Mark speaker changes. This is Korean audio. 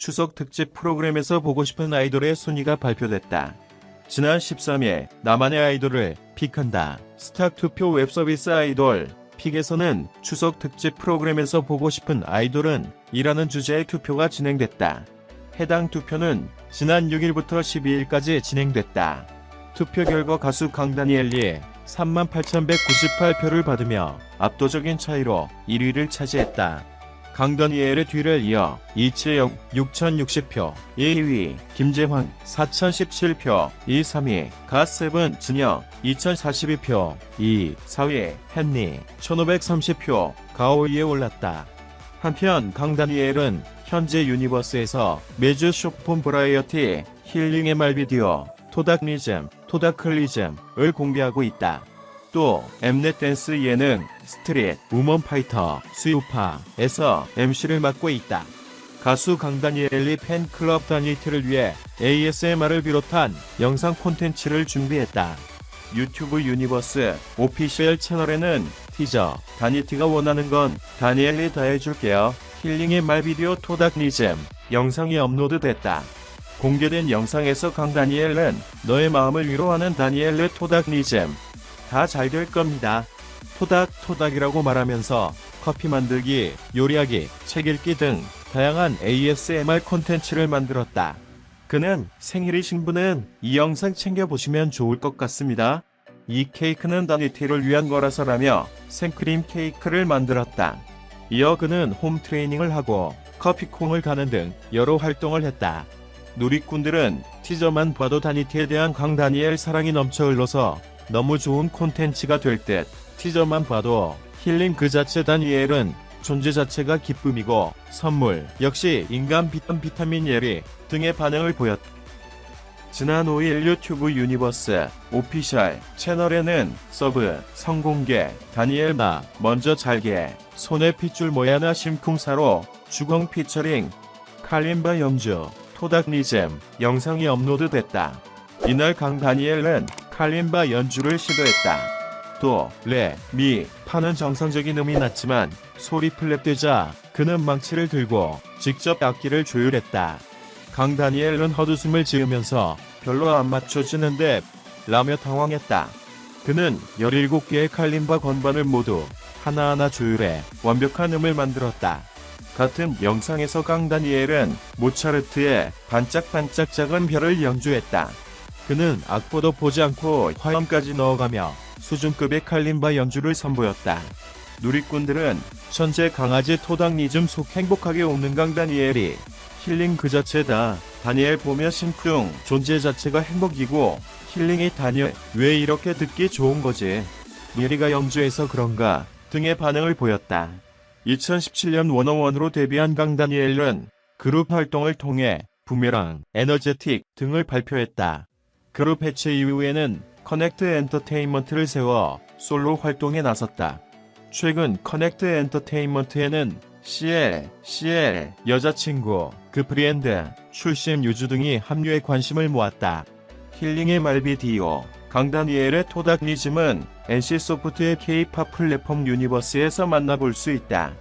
Speaker 1: 추석 특집 프로그램에서 보고 싶은 아이돌의 순위가 발표됐다. 지난 13일 나만의 아이돌을 픽한다. 스타 투표 웹서비스 아이돌 픽에서는 추석 특집 프로그램에서 보고 싶은 아이돌은 이라는 주제의 투표가 진행됐다. 해당 투표는 지난 6일부터 12일까지 진행됐다. 투표 결과 가수 강다니엘리 38,198표를 받으며 압도적인 차이로 1위를 차지했다. 강다니엘의 뒤를 이어 이채영 6,060표, 2위 김재환 4,017표, 2, 3위 갓세븐 진영 2,042표, 2, 4위 헨리 1,530표, 가오이에 올랐다. 한편 강다니엘은 현재 유니버스에서 매주 쇼폼 브라이어티 힐링의 말 비디오 토닥리즘, 토닥클리즘을 공개하고 있다. 또 엠넷 댄스 예능 스트릿 우먼 파이터 수유파에서 MC를 맡고 있다. 가수 강다니엘리 팬클럽 다니티를 위해 ASMR을 비롯한 영상 콘텐츠를 준비했다. 유튜브 유니버스 오피셜 채널에는 티저 다니티가 원하는 건 다니엘리 다 해줄게요. 힐링의 말 비디오 토닥니즘 영상이 업로드됐다. 공개된 영상에서 강다니엘은 너의 마음을 위로하는 다니엘의 토닥니즘 다 잘 될 겁니다. 토닥 토닥이라고 말하면서 커피 만들기, 요리하기, 책 읽기 등 다양한 ASMR 콘텐츠를 만들었다. 그는 생일이신 분은 이 영상 챙겨보시면 좋을 것 같습니다. 이 케이크는 다니티를 위한 거라서라며 생크림 케이크를 만들었다. 이어 그는 홈 트레이닝을 하고 커피콩을 가는 등 여러 활동을 했다. 누리꾼들은 티저만 봐도 다니티에 대한 강다니엘 사랑이 넘쳐 흘러서 너무 좋은 콘텐츠가 될 듯 티저만 봐도 힐링 그 자체 다니엘은 존재 자체가 기쁨이고 선물 역시 인간 비타민 비타민 예리 등의 반응을 보였다. 지난 5일 유튜브 유니버스 오피셜 채널에는 서브 성공개 다니엘 나 먼저 잘게 손에 핏줄 모야나 심쿵사로 주공 피처링 칼림바 영주 토닥니즘 영상이 업로드됐다. 이날 강 다니엘은 칼림바 연주를 시도했다. 도, 레, 미, 파는 정상적인 음이 났지만 소리 플랩되자 그는 망치를 들고 직접 악기를 조율했다. 강 다니엘은 헛웃음을 지으면서 별로 안 맞춰지는데 라며 당황했다. 그는 17개의 칼림바 건반을 모두 하나하나 조율해 완벽한 음을 만들었다. 같은 영상에서 강 다니엘은 모차르트의 반짝반짝 작은 별을 연주했다. 그는 악보도 보지 않고 화음까지 넣어가며 수준급의 칼림바 연주를 선보였다. 누리꾼들은 천재 강아지 토닥니즘 속 행복하게 웃는 강 다니엘이 힐링 그 자체다. 다니엘 보며 심쿵 존재 자체가 행복이고 힐링이 다니엘 왜 이렇게 듣기 좋은 거지? 미리가 연주해서 그런가 등의 반응을 보였다. 2017년 원어원으로 데뷔한 강 다니엘은 그룹 활동을 통해 부메랑, 에너제틱 등을 발표했다. 그룹 해체 이후에는 커넥트 엔터테인먼트를 세워 솔로 활동에 나섰다. 최근 커넥트 엔터테인먼트에는 CL, CL, 여자친구, 그 브랜드, 출신 유주 등이 합류해 관심을 모았다. 힐링의 말비 디오, 강다니엘의 토닥니즘은 NC소프트의 K-팝 플랫폼 유니버스에서 만나볼 수 있다.